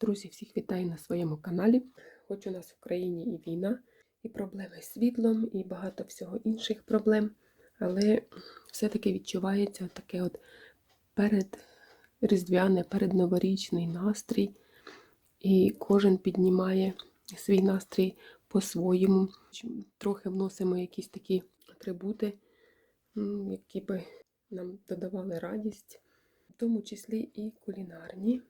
Друзі, всіх вітаю на своєму каналі. Хоч у нас в країні і війна, і проблеми з світлом, і багато всього інших проблем. Але все-таки відчувається таке от передріздвяне, передноворічний настрій. І кожен піднімає свій настрій по-своєму. Трохи вносимо якісь такі атрибути, які би нам додавали радість, в тому числі і кулінарні.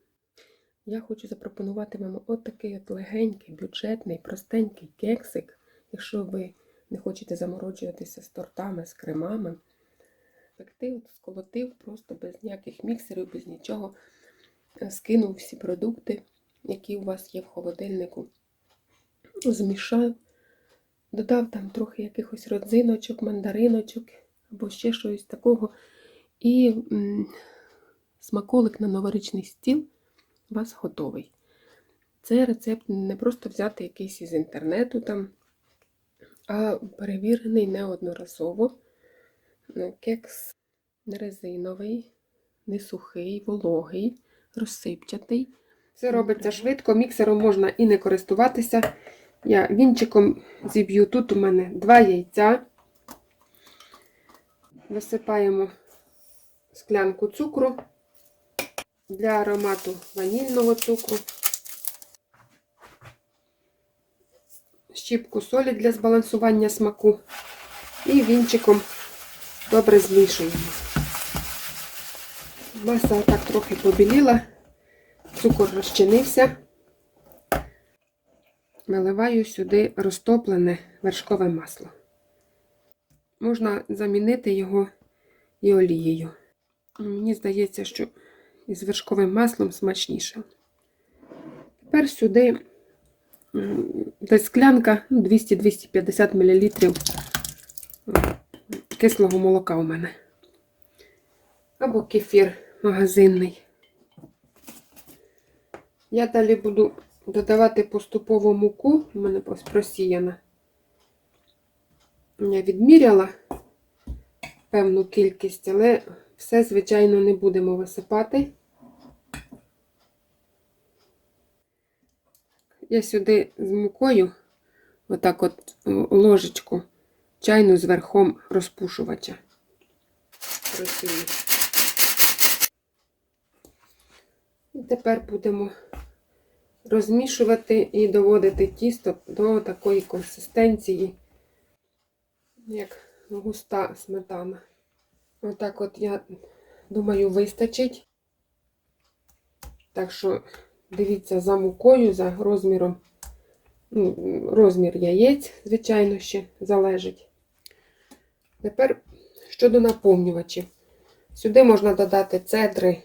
Я хочу запропонувати вам от такий от легенький, бюджетний, простенький кексик, якщо ви не хочете замороджуватися з тортами, з кремами. Пекти от сколотив просто без ніяких міксерів, без нічого. Е, Скинув всі продукти, які у вас є в холодильнику. Змішав, додав там трохи якихось родзиночок, мандариночок або ще щось такого. І м, смаколик на новорічний стіл у вас готовий. Це рецепт не просто взяти якийсь із інтернету там, а перевірений неодноразово. Е, Кекс не резиновий, не сухий, вологий, розсипчатий. Все робиться швидко, міксером можна і не користуватися. Я вінчиком зіб'ю. Тут у мене два яйця. Висипаємо склянку цукру для аромату ванільного цукру, щіпку солі для збалансування смаку і вінчиком добре змішуємо. Маса так трохи побіліла, цукор розчинився. Виливаю сюди розтоплене вершкове масло. Можна замінити його і олією. Мені здається, що із вершковим маслом смачніше. Тепер сюди десь склянка ну, 200-250 мл кислого молока у мене. Або кефір магазинний. Я далі буду додавати поступово муку, у мене просіяна. Я відміряла певну кількість, але все, звичайно, не будемо висипати. Я сюди з мукою, отак от ложечку, чайну з верхом розпушувача. Просію. І тепер будемо розмішувати і доводити тісто до такої консистенції, як густа сметана. Отак от я думаю, вистачить. Так що дивіться за мукою, за розміром. Ну, розмір яєць, звичайно, ще залежить. Тепер щодо наповнювачів. Сюди можна додати цедри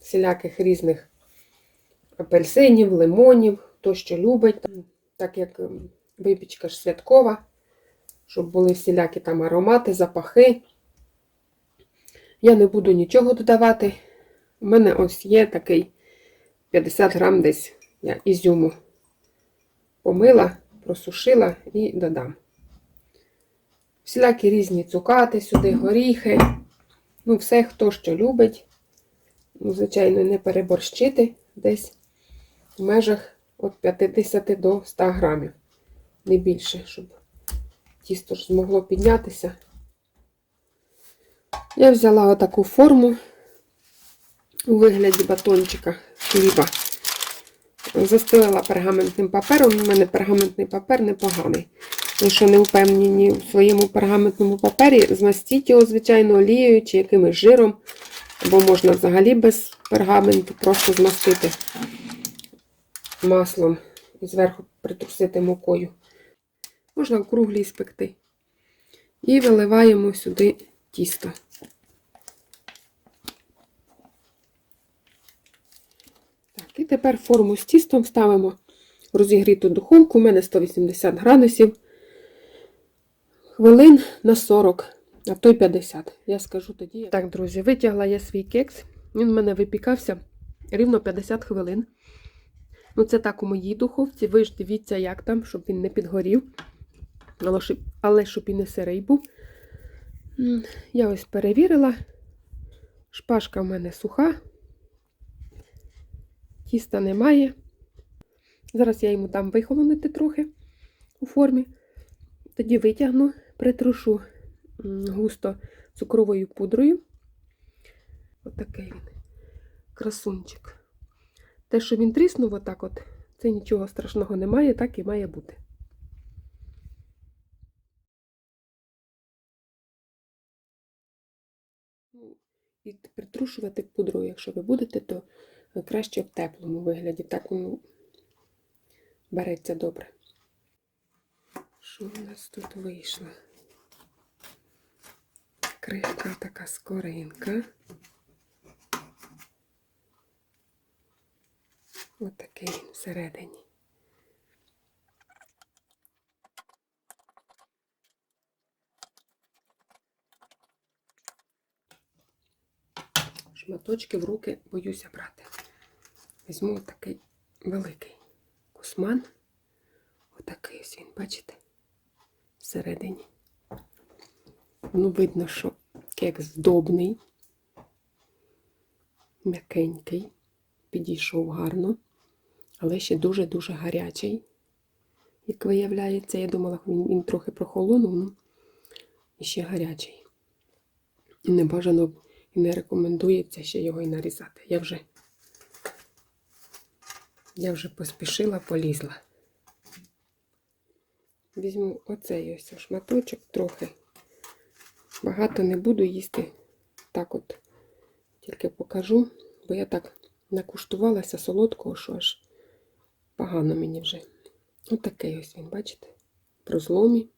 всіляких різних апельсинів, лимонів, хто що любить, так як ем, випічка ж святкова, щоб були всілякі там аромати, запахи. Я не буду нічого додавати. У мене ось є такий 50 грам десь я ізюму помила, просушила і додам. Всілякі різні цукати сюди, горіхи. Ну, все, хто що любить. Ну, звичайно, не переборщити десь в межах від 50 до 100 грамів. Не більше, щоб тісто ж змогло піднятися. Я взяла отаку форму у вигляді батончика хліба. Застелила пергаментним папером. У мене пергаментний папер непоганий. Якщо не впевнені у своєму пергаментному папері, змастіть його, звичайно, олією чи якимось жиром. Або можна взагалі без пергаменту просто змастити маслом і зверху притрусити мукою. Можна в круглій спекти. І виливаємо сюди тісто. І тепер форму з тістом ставимо розігріту духовку. У мене 180 градусів. Хвилин на 40, а то й 50. Я скажу тоді. Так, друзі, витягла я свій кекс. Він в мене випікався рівно 50 хвилин. Ну, це так у моїй духовці. Ви ж дивіться, як там, щоб він не підгорів. Але щоб і не сирий був. Я ось перевірила. Шпажка в мене суха. Тіста немає. Зараз я йому дам вихолонити трохи у формі. Тоді витягну, притрушу густо цукровою пудрою. Отакий він. Красунчик. Те, що він тріснув отак от, це нічого страшного немає, так і має бути. Ну, І притрушувати пудрою, якщо ви будете, то краще в теплому вигляді. Так воно береться добре. Що у нас тут вийшло? Крихка така скоринка. Отакий він всередині. Шматочки в руки боюся брати. Візьму такий великий кусман. Отакий ось він, бачите? Всередині. Ну, видно, що кек здобний, м'якенький, підійшов гарно, але ще дуже-дуже гарячий. Як виявляється, я думала, він, він трохи прохолонув, ну і ще гарячий. І не бажано і не рекомендується ще його і нарізати. Я вже, я вже поспішила, полізла. Візьму оцей ось шматочок трохи. Багато не буду їсти. Так от тільки покажу, бо я так накуштувалася солодкого, що аж погано мені вже. Отакий ось він, бачите? Про зломі.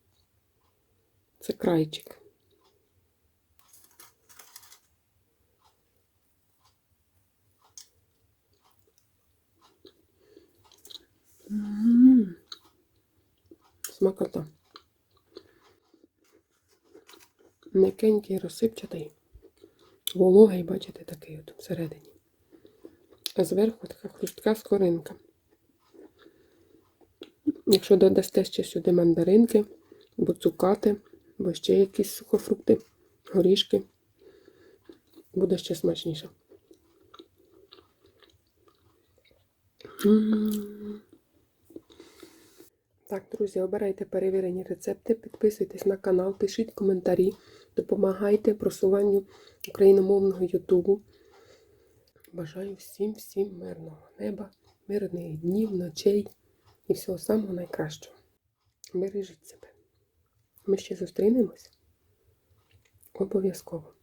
Це крайчик. Смакота. М'якенький, розсипчатий, вологий, бачите, такий от всередині. А зверху така хрустка скоринка. Якщо додасте ще сюди мандаринки, або цукати, або ще якісь сухофрукти, горішки, буде ще смачніше. М. Так, друзі, обирайте перевірені рецепти, підписуйтесь на канал, пишіть коментарі, допомагайте просуванню україномовного Ютубу. Бажаю всім всім мирного неба, мирних днів, ночей і всього самого найкращого. Бережіть себе. Ми ще зустрінемось обов'язково.